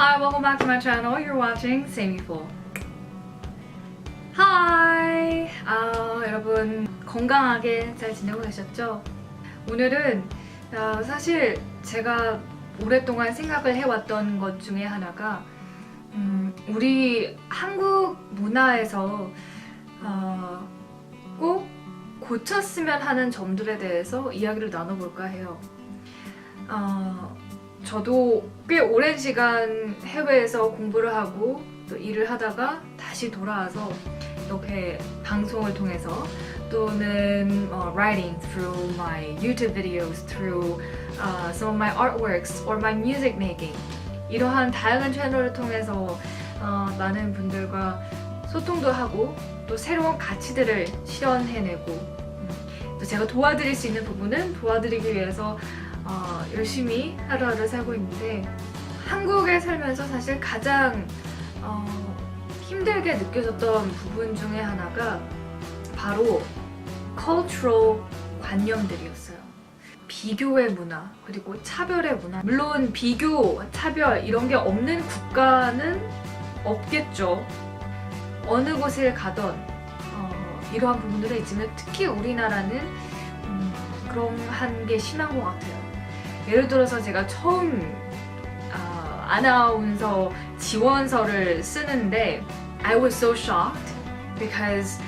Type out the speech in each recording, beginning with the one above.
Hi, welcome back to my channel. You're watching Samiful. Hi! 아, 여러분 건강하게 잘 지내고 계셨죠? 오늘은 아, 사실 제가 오랫동안 생각을 해왔던 것 중에 하나가 음, 우리 한국 문화에서 어, 꼭 고쳤으면 하는 점들에 대해서 이야기를 나눠볼까 해요. 어, 저도 꽤 오랜 시간 해외에서 공부를 하고 또 일을 하다가 다시 돌아와서 이렇게 방송을 통해서 또는 어, writing through my YouTube videos, through uh, some of my artworks or my music making. 이러한 다양한 채널을 통해서 어, 많은 분들과 소통도 하고 또 새로운 가치들을 실현해내고 음, 또 제가 도와드릴 수 있는 부분은 도와드리기 위해서 어, 열심히 하루하루 살고 있는데 한국에 살면서 사실 가장 어, 힘들게 느껴졌던 부분 중에 하나가 바로 cultural 관념들이었어요. 비교의 문화 그리고 차별의 문화 물론 비교, 차별 이런 게 없는 국가는 없겠죠. 어느 곳을 가던 어, 이러한 부분들은 있지만 특히 우리나라는 음, 그런 게 심한 것 같아요. 예를 들어서 제가 처음 아, 아나운서 지원서를 쓰는데 I was so shocked because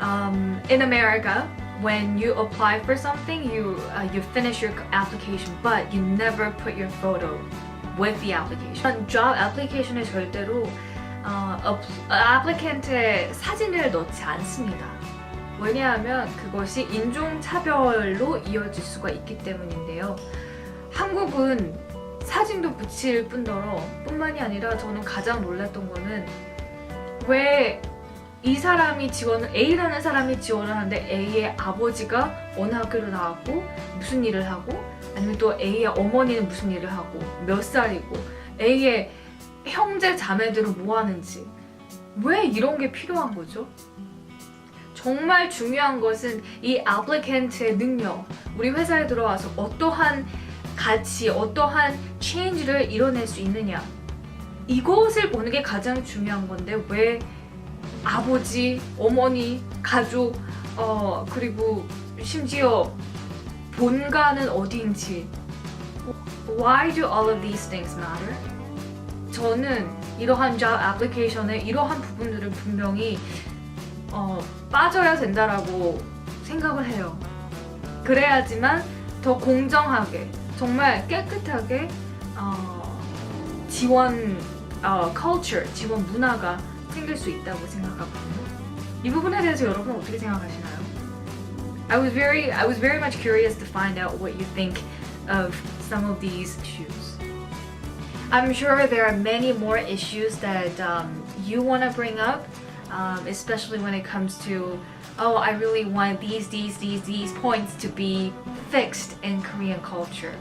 um, in America when you apply for something you uh, you finish your application but you never put your photo with the application. job application에 절대로 어, applicant의 사진을 넣지 않습니다. 왜냐하면 그것이 인종차별로 이어질 수가 있기 때문인데요. 한국은 사진도 붙일 뿐더러 뿐만이 아니라 저는 가장 놀랐던 거는 왜 이 사람이 지원을 A라는 사람이 지원을 하는데 A의 아버지가 어느 학교를 나왔고 무슨 일을 하고 아니면 또 A의 어머니는 무슨 일을 하고 몇 살이고 A의 형제 자매들은 뭐 하는지 왜 이런 게 필요한 거죠? 정말 중요한 것은 이 applicant의 능력 우리 회사에 들어와서 어떠한 가치, 어떠한 change를 이뤄낼 수 있느냐. 이것을 보는 게 가장 중요한 건데 왜 아버지, 어머니, 가족, 어, 그리고 심지어 본가는 어디인지 Why do all of these things matter? 저는 이러한 job application에 이러한 부분들을 분명히 어, 빠져야 된다라고 생각을 해요. 그래야지만 더 공정하게 정말 깨끗하게 어, 지원 어, culture, 지원 문화가 생길 수 있다고 생각하거든요. 이 부분에 대해서 여러분 어떻게 생각하시나요? I was very I was very much curious to find out what you think of some of these issues. I'm sure there are many more issues that um, you want to bring up, Um, especially when it comes to, oh, I really want these, these, these, these points to be fixed in Korean culture.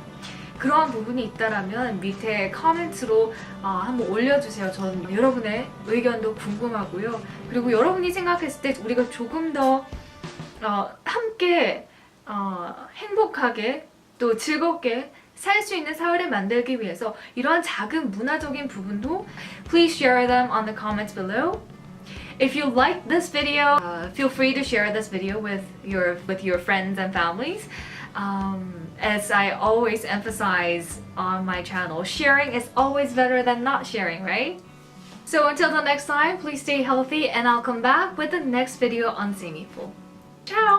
그러한 부분이 있다라면 밑에 커멘트로 어, 한번 올려주세요. 저는 여러분의 의견도 궁금하고요. 그리고 여러분이 생각했을 때 우리가 조금 더 어, 함께 어, 행복하게 또 즐겁게 살 수 있는 사회를 만들기 위해서 이러한 작은 문화적인 부분도 please share them on the comments below. If you like this video, uh, feel free to share this video with your with your friends and families. Um, as I always emphasize on my channel, sharing is always better than not sharing, right? So until the next time, please stay healthy and I'll come back with the next video on Semi Ciao!